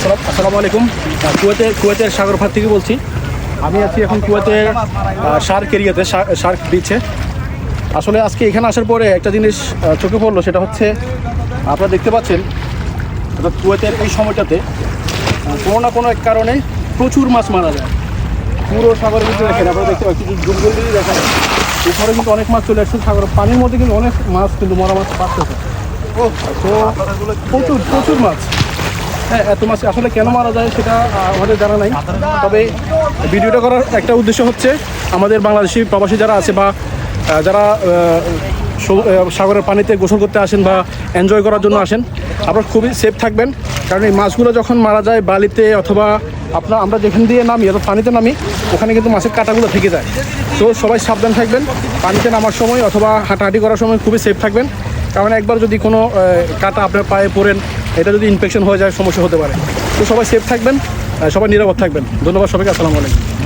আসসালাম আলাইকুম। কুয়েতে, কুয়েতের সাগর ভাত থেকে বলছি। আমি আছি এখন কুয়েতের শার্ক এরিয়াতে, শার্ক বিচে আসলে আজকে এখানে আসার পরে একটা জিনিস চোখে পড়ল, সেটা হচ্ছে, আপনারা দেখতে পাচ্ছেন, অর্থাৎ কুয়েতের এই সময়টাতে কোনো না কোনো এক কারণে প্রচুর মাছ মারা যায়। পুরো সাগরের ভিতরে দেখেন, আপনারা দেখতে পাচ্ছেন জঙ্গল দিয়ে দেখেন এরপরে কিন্তু অনেক মাছ চলে আসছে সাগর পানির মধ্যে কিন্তু অনেক মাছ কিন্তু মরা মাছ পাচ্ছে। তো প্রচুর প্রচুর মাছ। হ্যাঁ এত মাছ আসলে কেন মারা যায় সেটা আমাদের জানা নাই। তবে ভিডিওটা করার একটা উদ্দেশ্য হচ্ছে আমাদের বাংলাদেশি প্রবাসী যারা আছে বা যারা সাগরের পানিতে গোসল করতে আসেন বা এনজয় করার জন্য আসেন, আপনারা খুবই সেফ থাকবেন। কারণ এই মাছগুলো যখন মারা যায় বালিতে অথবা আপনার আমরা যেখান দিয়ে নামি অথবা পানিতে নামি, ওখানে কিন্তু মাছের কাঁটাগুলো থেকে যায়। তো সবাই সাবধান থাকবেন, পানিতে নামার সময় অথবা হাঁটাহাঁটি করার সময় খুবই সেফ থাকবেন। কারণ একবার যদি কোনো কাটা আপনার পায়ে পড়েন, এটা যদি ইনফেকশন হয়ে যায়, সমস্যা হতে পারে। তো সবাই সেফ থাকবেন সবাই নিরাপদ থাকবেন। ধন্যবাদ সবাইকে, আসসালামু আলাইকুম।